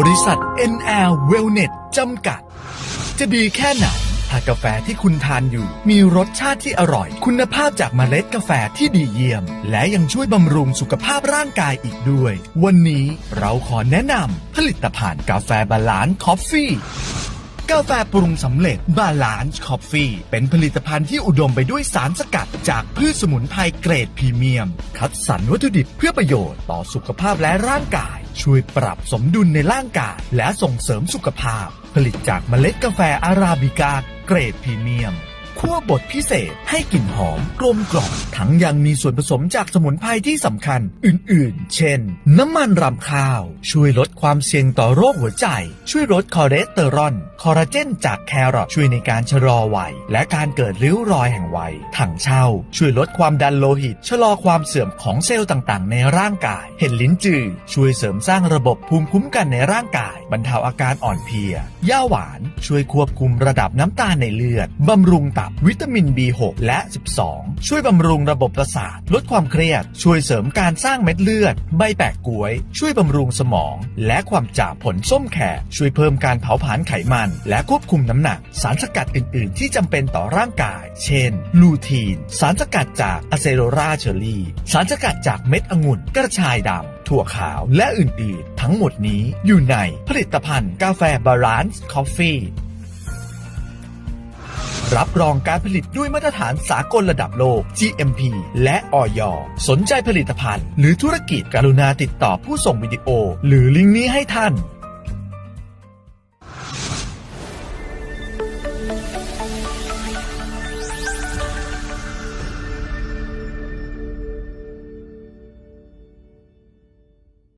บริษัท NL Wellness จำกัด จะดีแค่ไหนถ้ากาแฟที่คุณทานอยู่ มีรสชาติที่อร่อย คุณภาพจากเมล็ดกาแฟที่ดีเยี่ยม และยังช่วยบำรุงสุขภาพร่างกายอีกด้วย วันนี้เราขอแนะนำผลิตภัณฑ์กาแฟบาลานซ์คอฟฟี่ กาแฟปรุงสำเร็จบาลานซ์คอฟฟี่เป็นผลิตภัณฑ์ที่อุดมไปด้วยสารสกัด จากพืชสมุนไพรเกรดพรีเมียม คัดสรรวัตถุดิบเพื่อประโยชน์ต่อสุขภาพและร่างกาย ช่วยปรับสมดุลในร่างกาย และส่งเสริมสุขภาพ ผลิตจากเมล็ดกาแฟอาราบิกาเกรดพรีเมียม คั่วบดพิเศษให้กลิ่นหอมกลมกล่อมทั้งยังมีส่วนผสมจากสมุนไพรที่สำคัญอื่นๆ เช่น น้ำมันรำข้าว ช่วยลดความเสี่ยงต่อโรคหัวใจ ช่วยลดคอเลสเตอรอลคอลลาเจนจากแครอทช่วยในการชะลอวัย และการเกิดริ้วรอยแห่งวัยถังเช่า ช่วยลดความดันโลหิต ชะลอความเสื่อมของเซลล์ต่างๆ ในร่างกาย เห็ดลิ้นจือช่วยเสริมสร้างระบบภูมิคุ้มกันในร่างกาย บรรเทาอาการอ่อนเพลียย่าหวาน ช่วยควบคุมระดับน้ำตาลในเลือดบำรุงตบ วิตามิน B6 และ 12 ช่วยบำรุงระบบประสาท ลดความเครียด ช่วยเสริมการสร้างเม็ดเลือด ใบแปะกล้วย ช่วยบำรุงสมอง และความจำผลส้มแขกช่วยเพิ่มการเผาผลาญไขมัน และควบคุมน้ำหนัก สารสกัดอื่น ๆ ที่จำเป็นต่อร่างกาย เช่น ลูทีน สารสกัดจากอะเซโรราเชอรี่ สารสกัดจากเม็ดองุ่น กระชายดำถั่วขาวและอื่น ๆ ทั้งหมดนี้อยู่ในผลิตภัณฑ์กาแฟบาลานซ์คอฟฟี่ รับรองการผลิตด้วยมาตรฐานสากลระดับโลก GMP และออยสนใจผลิตภัณฑ์ หรือธุรกิจกรุณาติดต่อผู้ส่งวิดีโอ หรือลิงก์นี้ให้ท่าน